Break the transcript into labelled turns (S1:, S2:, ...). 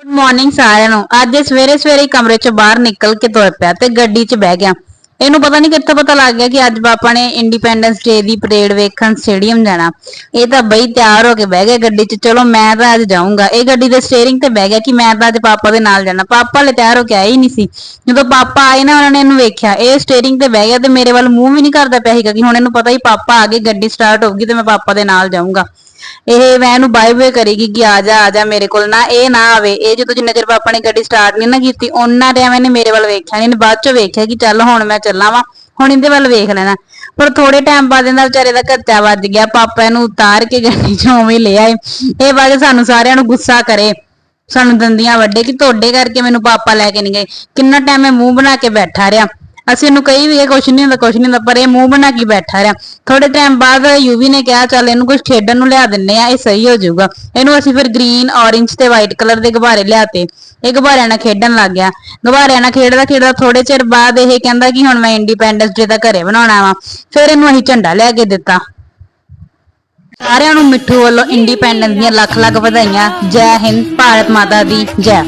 S1: Good morning ਸਾਰਿਆਂ ਨੂੰ। ਅੱਜ ਇਹ ਸਵੇਰੇ ਸਵੇਰੇ ਕਮਰੇ ਚੋਂ ਬਾਹਰ ਨਿਕਲ ਕੇ ਤੁਰ ਪਿਆ ਤੇ ਗੱਡੀ 'ਚ ਬਹਿ ਗਿਆ। ਇਹਨੂੰ ਪਤਾ ਨਹੀਂ ਕਿੱਥੋਂ ਪਤਾ ਲੱਗ ਗਿਆ ਕਿ ਅੱਜ ਪਾਪਾ ਨੇ ਇੰਡੀਪੈਂਡੈਂਸ ਡੇ ਦੀ ਪਰੇਡ ਵੇਖਣ ਸਟੇਡੀਅਮ ਜਾਣਾ। ਇਹ ਤਾਂ ਬਈ ਤਿਆਰ ਹੋ ਕੇ ਬਹਿ ਗਿਆ ਗੱਡੀ 'ਚ। ਚਲੋ ਮੈਂ ਤਾਂ ਅੱਜ ਜਾਊਂਗਾ। ਇਹ ਗੱਡੀ ਦੇ ਸਟੀਅਰਿੰਗ ਤੇ ਬਹਿ ਗਿਆ ਕਿ ਮੈਂ ਤਾਂ ਅੱਜ ਪਾਪਾ ਦੇ ਨਾਲ ਜਾਣਾ। ਪਾਪਾ ਲੈ ਤਿਆਰ ਹੋ ਕੇ ਆਏ ਹੀ ਨਹੀਂ ਸੀ। ਜਦੋਂ ਪਾਪਾ ਆਏ ਨਾ, ਉਹਨਾਂ ਨੇ ਇਹਨੂੰ ਵੇਖਿਆ। ਇਹ ਸਟੀਅਰਿੰਗ ਤੇ ਬਹਿ ਗਿਆ ਤੇ ਮੇਰੇ ਵੱਲ ਮੂੰਹ ਵੀ ਨਹੀਂ ਕਰਦਾ ਪਿਆ ਸੀਗਾ ਕਿ ਹੁਣ ਇਹਨੂੰ ਪਤਾ ਹੀ ਪਾਪਾ ਆ ਗਏ ਗੱਡੀ ਸਟਾਰਟ ਹੋਊਗੀ ਤੇ ਮੈਂ ਪਾਪਾ ਦੇ ਨਾਲ ਜਾਊਂਗਾ। ਇਹ ਮੈਂ ਇਹਨੂੰ ਬਾਏ ਬਾਏ ਕਰੇਗੀ ਕਿ ਆ ਜਾ ਆ ਜਾ ਮੇਰੇ ਕੋਲ ਨਾ, ਇਹ ਨਾ ਆਵੇ। ਇਹ ਜਦੋਂ ਜਿੰਨਾ ਚਿਰ ਪਾਪਾ ਨੇ ਗੱਡੀ ਸਟਾਰਟ ਨਹੀਂ ਨਾ ਕੀਤੀ, ਉਹਨਾਂ ਟਾਈਮ ਇਹਨੇ ਮੇਰੇ ਵੱਲ ਵੇਖਿਆ ਨਹੀਂ ਬਾਅਦ ਚ ਵੇਖਿਆ ਕਿ ਚੱਲ ਹੁਣ ਮੈਂ ਚੱਲਾਂ ਵਾਂ, ਹੁਣ ਇਹਦੇ ਵੱਲ ਵੇਖ ਲੈਣਾ। ਪਰ ਥੋੜੇ ਟਾਈਮ ਬਾਅਦ ਇਹਦਾ ਵਿਚਾਰੇ ਦਾ ਘੱਟਾ ਵੱਜ ਗਿਆ, ਪਾਪਾ ਇਹਨੂੰ ਉਤਾਰ ਕੇ ਗੱਡੀ ਚੋਂ ਉਵੇਂ ਲੈ ਆਏ। ਇਹ ਬਾਅਦ ਸਾਨੂੰ ਸਾਰਿਆਂ ਨੂੰ ਗੁੱਸਾ ਕਰੇ, ਸਾਨੂੰ ਦੰਦੀਆਂ ਵੱਡੇ ਕਿ ਤੁਹਾਡੇ ਕਰਕੇ ਮੈਨੂੰ ਪਾਪਾ ਲੈ ਕੇ ਨਹੀਂ ਗਏ। ਕਿੰਨਾ ਟਾਈਮ ਮੈਂ ਮੂੰਹ ਬਣਾ ਕੇ ਬੈਠਾ ਰਿਹਾ। ਅਸੀਂ ਇਹਨੂੰ ਕਹੀ ਵੀ ਇਹ ਕੁਛ ਨਹੀਂ ਹੁੰਦਾ, ਕੁਛ ਨਹੀਂ ਹੁੰਦਾ, ਪਰ ਇਹ ਮੂੰਹ ਬਣਾ ਕੇ ਬੈਠਾ ਰਿਹਾ। ਥੋੜੇ ਟਾਈਮ ਬਾਅਦ ਯੂਵੀ ਨੇ ਕਿਹਾ, ਚੱਲ ਇਹਨੂੰ ਕੁਝ ਖੇਡਣ ਨੂੰ ਲਿਆ ਦਿੰਨੇ ਆ ਇਹ ਸਹੀ ਹੋ ਜਾਊਗਾ। ਇਹਨੂੰ ਅਸੀਂ ਫਿਰ ਗ੍ਰੀਨ ਔਰੇਂਜ ਤੇ ਵਾਈਟ ਕਲਰ ਦੇ ਗੁਬਾਰੇ ਲਿਆਤੇ। ਇਹ ਗੁਬਾਰਿਆਂ ਨਾਲ ਖੇਡਣ ਲੱਗ ਗਿਆ। ਗੁਬਾਰਿਆਂ ਨਾਲ ਖੇਡਦਾ ਖੇਡਦਾ ਥੋੜੇ ਚਿਰ ਬਾਅਦ ਇਹ ਕਹਿੰਦਾ ਕਿ ਹੁਣ ਮੈਂ ਇੰਡੀਪੈਂਡੈਂਸ ਡੇ ਦਾ ਘਰੇ ਬਣਾਉਣਾ ਵਾ। ਫਿਰ ਇਹਨੂੰ ਅਸੀਂ ਝੰਡਾ ਲੈ ਕੇ ਦਿੱਤਾ। ਸਾਰਿਆਂ ਨੂੰ ਮਿੱਠੂ ਵੱਲੋਂ ਇੰਡੀਪੈਂਡੈਂਸ ਦੀਆਂ ਲੱਖ ਲੱਖ ਵਧਾਈਆਂ। ਜੈ ਹਿੰਦ, ਭਾਰਤ ਮਾਤਾ ਦੀ ਜੈ।